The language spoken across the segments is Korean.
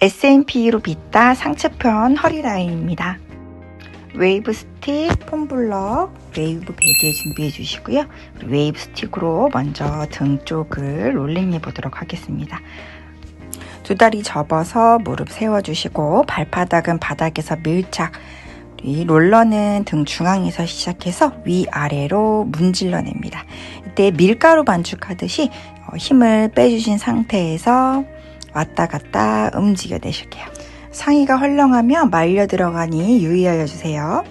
S&P로 빗다 상체편 허리 라인입니다. 웨이브 스틱, 폼블럭, 웨이브 베개 준비해 주시고요. 웨이브 스틱으로 먼저 등 쪽을 롤링해 보도록 하겠습니다. 두 다리 접어서 무릎 세워주시고 발바닥은 바닥에서 밀착 이 롤러는 등 중앙에서 시작해서 위아래로 문질러 냅니다. 이때 밀가루 반죽하듯이 어, 힘을 빼주신 상태에서 왔다 갔다 움직여 내실게요. 상의가 헐렁하면 말려 들어가니 유의하여 주세요.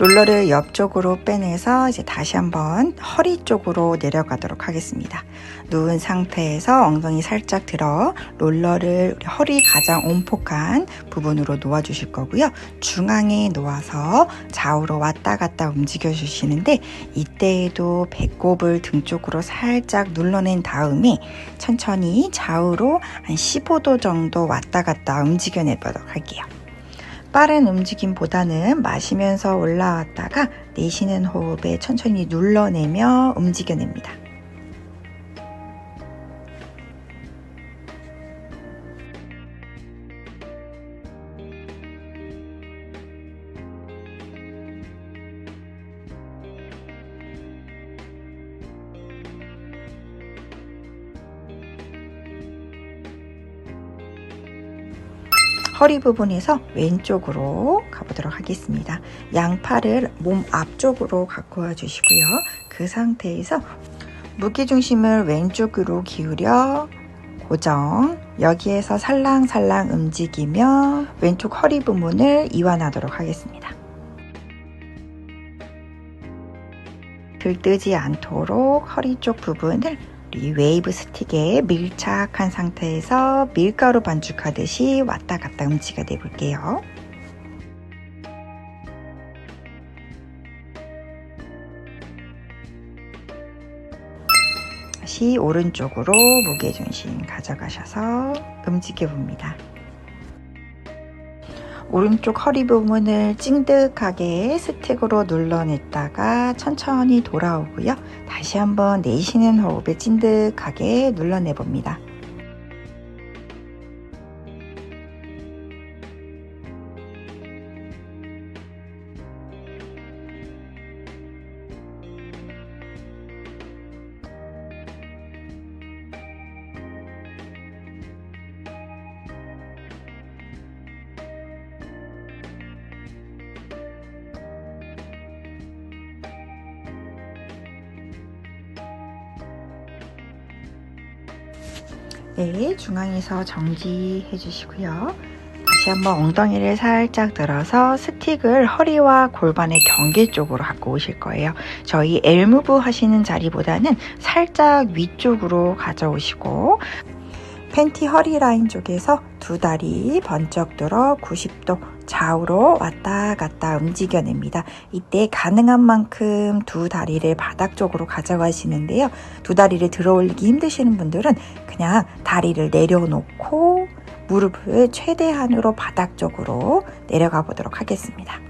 롤러를 옆쪽으로 빼내서 이제 다시 한번 허리 쪽으로 내려가도록 하겠습니다. 누운 상태에서 엉덩이 살짝 들어 롤러를 허리 가장 온폭한 부분으로 놓아 주실 거고요. 중앙에 놓아서 좌우로 왔다 갔다 움직여 주시는데 이때에도 배꼽을 등 쪽으로 살짝 눌러낸 다음에 천천히 좌우로 한 15도 정도 왔다 갔다 움직여 내보도록 할게요. 빠른 움직임보다는 마시면서 올라왔다가 내쉬는 호흡에 천천히 눌러내며 움직여냅니다. 허리 부분에서 왼쪽으로 가보도록 하겠습니다. 양팔을 몸 앞쪽으로 갖고 와 주시고요. 그 상태에서 무게중심을 왼쪽으로 기울여 고정 여기에서 살랑살랑 움직이며 왼쪽 허리 부분을 이완하도록 하겠습니다. 들뜨지 않도록 허리 쪽 부분을 우리 웨이브 스틱에 밀착한 상태에서 밀가루 반죽하듯이 왔다 갔다 움직여 내볼게요. 다시 오른쪽으로 무게 중심 가져가셔서 움직여 봅니다. 오른쪽 허리 부분을 찡득하게 스틱으로 눌러냈다가 천천히 돌아오고요. 다시 한번 내쉬는 호흡에 찐득하게 눌러내 봅니다. 네, 중앙에서 정지해 주시고요. 다시 한번 엉덩이를 살짝 들어서 스틱을 허리와 골반의 경계 쪽으로 갖고 오실 거예요. 저희 엘무브 하시는 자리보다는 살짝 위쪽으로 가져오시고 팬티 허리 라인 쪽에서 두 다리 번쩍 들어 90도 좌우로 왔다 갔다 움직여냅니다. 이때 가능한 만큼 두 다리를 바닥 쪽으로 가져가시는데요. 두 다리를 들어 올리기 힘드시는 분들은 그냥 다리를 내려놓고 무릎을 최대한으로 바닥 쪽으로 내려가 보도록 하겠습니다.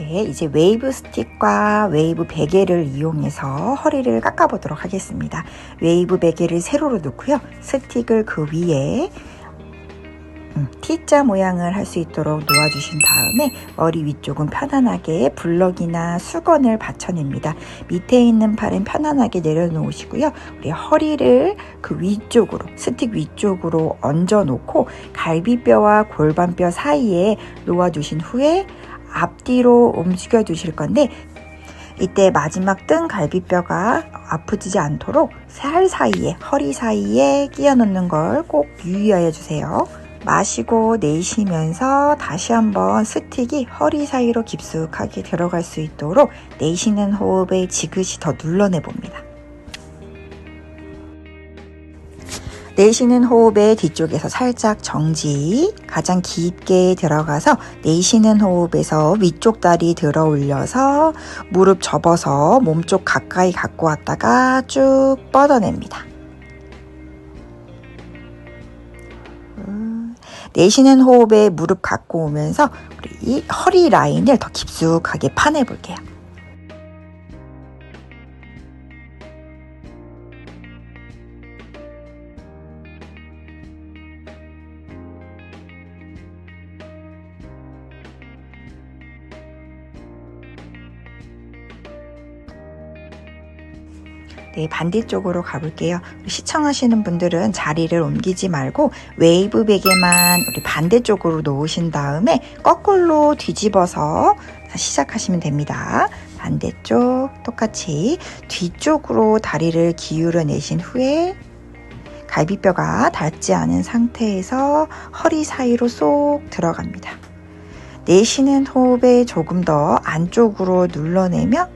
네, 이제 웨이브 스틱과 웨이브 베개를 이용해서 허리를 깎아보도록 하겠습니다. 웨이브 베개를 세로로 놓고요. 스틱을 그 위에 음, T자 모양을 할 수 있도록 놓아주신 다음에 머리 위쪽은 편안하게 블럭이나 수건을 받쳐냅니다. 밑에 있는 팔은 편안하게 내려놓으시고요. 우리 허리를 그 위쪽으로, 스틱 위쪽으로 얹어 놓고 갈비뼈와 골반뼈 사이에 놓아주신 후에 앞뒤로 움직여 주실 건데 이때 마지막 등 갈비뼈가 아프지 않도록 살 사이에 허리 사이에 끼워 넣는 걸 꼭 유의하여 주세요. 마시고 내쉬면서 다시 한번 스틱이 허리 사이로 깊숙하게 들어갈 수 있도록 내쉬는 호흡에 지그시 더 눌러내 봅니다. 내쉬는 호흡에 뒤쪽에서 살짝 정지, 가장 깊게 들어가서 내쉬는 호흡에서 위쪽 다리 들어 올려서 무릎 접어서 몸쪽 가까이 갖고 왔다가 쭉 뻗어냅니다. 음, 내쉬는 호흡에 무릎 갖고 오면서 우리 허리 라인을 더 깊숙하게 파내 볼게요. 네, 반대쪽으로 가볼게요. 시청하시는 분들은 자리를 옮기지 말고 웨이브 베개만 우리 반대쪽으로 놓으신 다음에 거꾸로 뒤집어서 시작하시면 됩니다. 반대쪽 똑같이 뒤쪽으로 다리를 기울여 내신 후에 갈비뼈가 닿지 않은 상태에서 허리 사이로 쏙 들어갑니다. 내쉬는 호흡에 조금 더 안쪽으로 눌러내며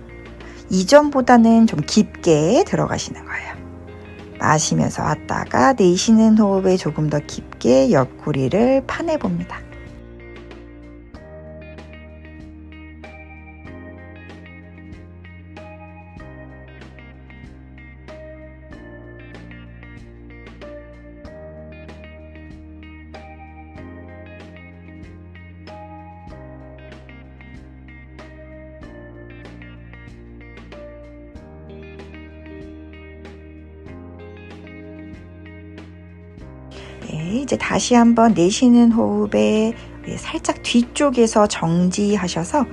이전보다는 좀 깊게 들어가시는 거예요. 마시면서 왔다가 내쉬는 호흡에 조금 더 깊게 옆구리를 파내봅니다. 네, 이제 다시 한번 내쉬는 호흡에 살짝 뒤쪽에서 정지하셔서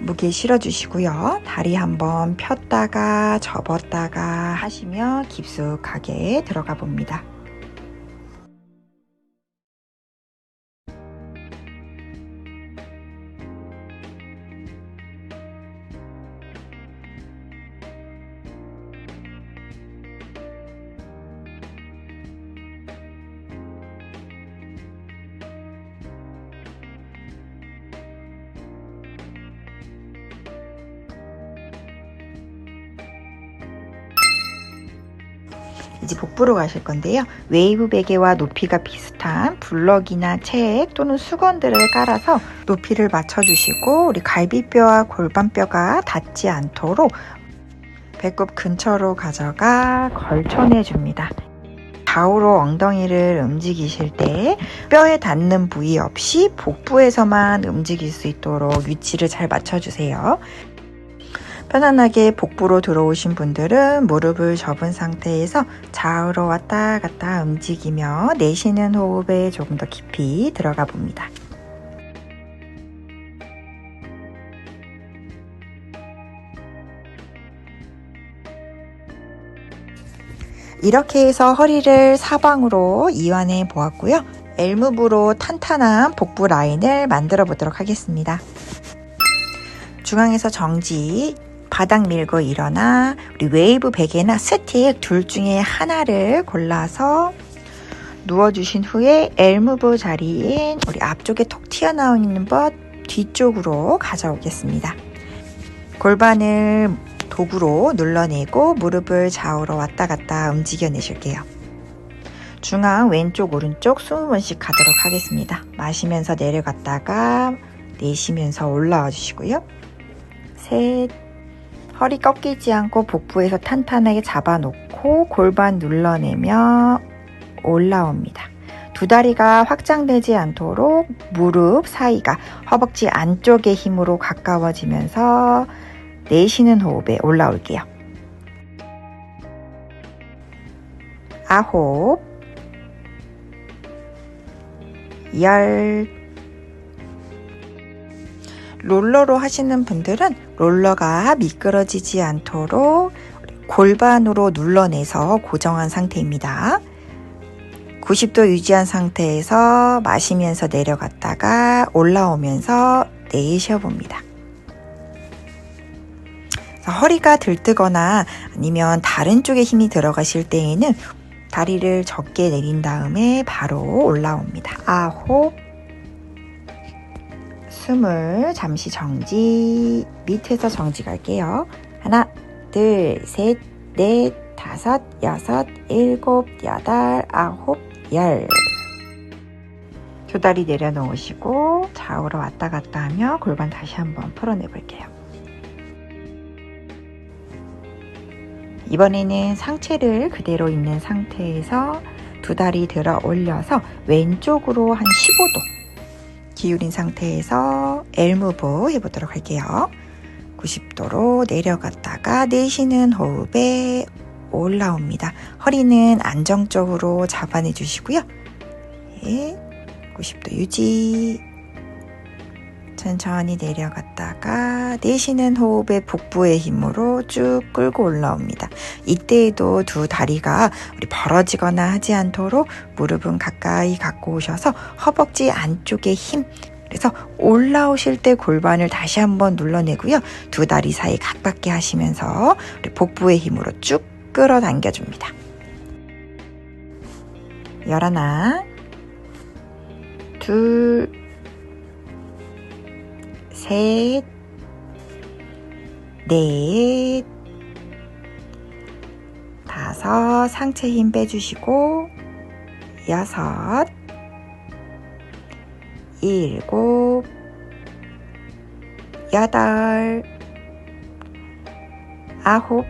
무게 실어주시고요. 다리 한번 폈다가 접었다가 하시며 깊숙하게 들어가 봅니다. 이제 복부로 가실 건데요. 웨이브 베개와 높이가 비슷한 블럭이나 책 또는 수건들을 깔아서 높이를 맞춰주시고 우리 갈비뼈와 골반뼈가 닿지 않도록 배꼽 근처로 가져가 걸쳐내 줍니다. 좌우로 엉덩이를 움직이실 때 뼈에 닿는 부위 없이 복부에서만 움직일 수 있도록 위치를 잘 맞춰주세요. 편안하게 복부로 들어오신 분들은 무릎을 접은 상태에서 좌우로 왔다 갔다 움직이며 내쉬는 호흡에 조금 더 깊이 들어가 봅니다. 이렇게 해서 허리를 사방으로 이완해 보았고요. 엘무브로 탄탄한 복부 라인을 만들어 보도록 하겠습니다. 중앙에서 정지, 바닥 밀고 일어나 우리 웨이브 베개나 스틱 둘 중에 하나를 골라서 누워주신 후에 엘무브 자리인 우리 앞쪽에 톡 튀어나오는 것 뒤쪽으로 가져오겠습니다. 골반을 도구로 눌러내고 무릎을 좌우로 왔다 갔다 움직여 내실게요. 중앙 왼쪽 오른쪽 20번씩 가도록 하겠습니다. 마시면서 내려갔다가 내쉬면서 올라와 주시고요. 셋 허리 꺾이지 않고 복부에서 탄탄하게 잡아놓고 골반 눌러내며 올라옵니다. 두 다리가 확장되지 않도록 무릎 사이가 허벅지 안쪽의 힘으로 가까워지면서 내쉬는 호흡에 올라올게요. 아홉, 열, 롤러로 하시는 분들은 롤러가 미끄러지지 않도록 골반으로 눌러내서 고정한 상태입니다. 90도 유지한 상태에서 마시면서 내려갔다가 올라오면서 내쉬어 봅니다. 허리가 들뜨거나 아니면 다른 쪽에 힘이 들어가실 때에는 다리를 적게 내린 다음에 바로 올라옵니다. 아홉, 숨을 잠시 정지, 밑에서 정지 갈게요. 하나, 둘, 셋, 넷, 다섯, 여섯, 일곱, 여덟, 아홉, 열. 두 다리 내려놓으시고 좌우로 왔다 갔다 하며 골반 다시 한번 풀어내 볼게요. 이번에는 상체를 그대로 있는 상태에서 두 다리 들어 올려서 왼쪽으로 한 15도 기울인 상태에서 엘무브 해보도록 할게요. 90도로 내려갔다가 내쉬는 호흡에 올라옵니다. 허리는 안정적으로 잡아내 주시고요. 네, 90도 유지. 천천히 내려갔다가 내쉬는 호흡에 복부의 힘으로 쭉 끌고 올라옵니다. 이때에도 두 다리가 우리 벌어지거나 하지 않도록 무릎은 가까이 갖고 오셔서 허벅지 안쪽에 힘 그래서 올라오실 때 골반을 다시 한번 눌러내고요. 두 다리 사이 가깝게 하시면서 우리 복부의 힘으로 쭉 끌어당겨 줍니다. 열하나, 둘, 셋, 넷, 다섯, 상체 힘 빼주시고, 여섯, 일곱, 여덟, 아홉,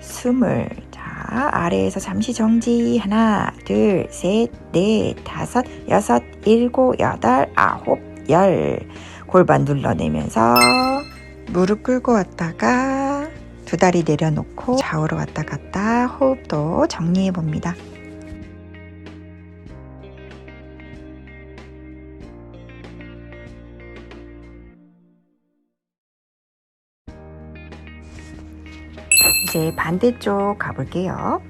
스물. 자, 아래에서 잠시 정지. 하나, 둘, 셋, 넷, 다섯, 여섯, 일곱, 여덟, 아홉, 열. 골반 눌러내면서 무릎 꿇고 왔다가 두 다리 내려놓고 좌우로 왔다 갔다 호흡도 정리해 봅니다. 이제 반대쪽 가볼게요.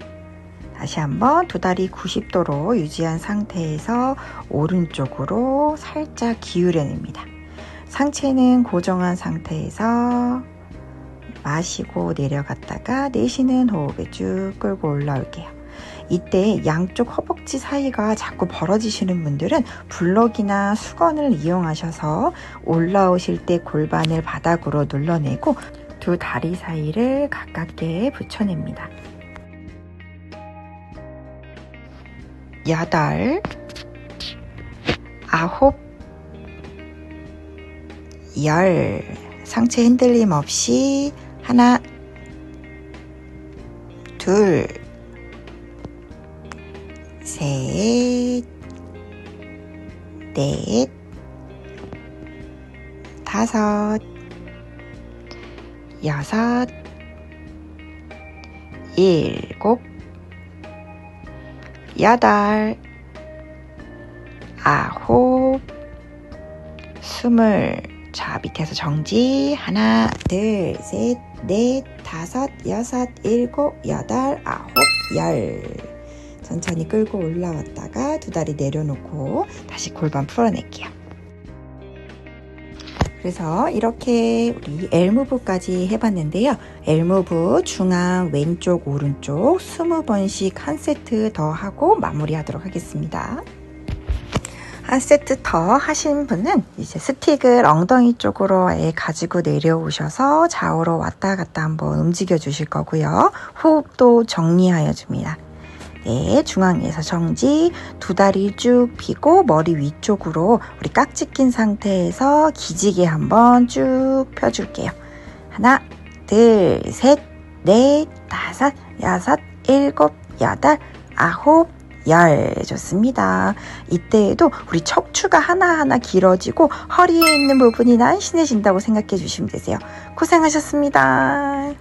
다시 한번 두 다리 90도로 유지한 상태에서 오른쪽으로 살짝 기울여냅니다. 상체는 고정한 상태에서 마시고 내려갔다가 내쉬는 호흡에 쭉 끌고 올라올게요. 이때 양쪽 허벅지 사이가 자꾸 벌어지시는 분들은 블럭이나 수건을 이용하셔서 올라오실 때 골반을 바닥으로 눌러내고 두 다리 사이를 가깝게 붙여냅니다. 여덟, 아홉, 열. 상체 흔들림 없이 하나, 둘, 셋, 넷, 다섯, 여섯, 일곱, 여덟, 아홉, 스물. 자, 밑에서 정지. 하나, 둘, 셋, 넷, 다섯, 여섯, 일곱, 여덟, 아홉, 열. 천천히 끌고 올라왔다가 두 다리 내려놓고 다시 골반 풀어낼게요. 그래서 이렇게 우리 엘무브까지 해봤는데요. 엘무브 중앙 왼쪽 오른쪽 20번씩 한 세트 더 하고 마무리하도록 하겠습니다. 한 세트 더 하신 분은 이제 스틱을 엉덩이 쪽으로 아예 가지고 내려오셔서 좌우로 왔다 갔다 한번 움직여 주실 거고요. 호흡도 정리하여 줍니다. 네, 중앙에서 정지, 두 다리 쭉 펴고 머리 위쪽으로 우리 깍지 낀 상태에서 기지개 한번 쭉 펴줄게요. 하나, 둘, 셋, 넷, 다섯, 여섯, 일곱, 여덟, 아홉, 열 좋습니다. 이때에도 우리 척추가 하나하나 길어지고 허리에 있는 부분이 날씬해진다고 생각해 주시면 되세요. 고생하셨습니다.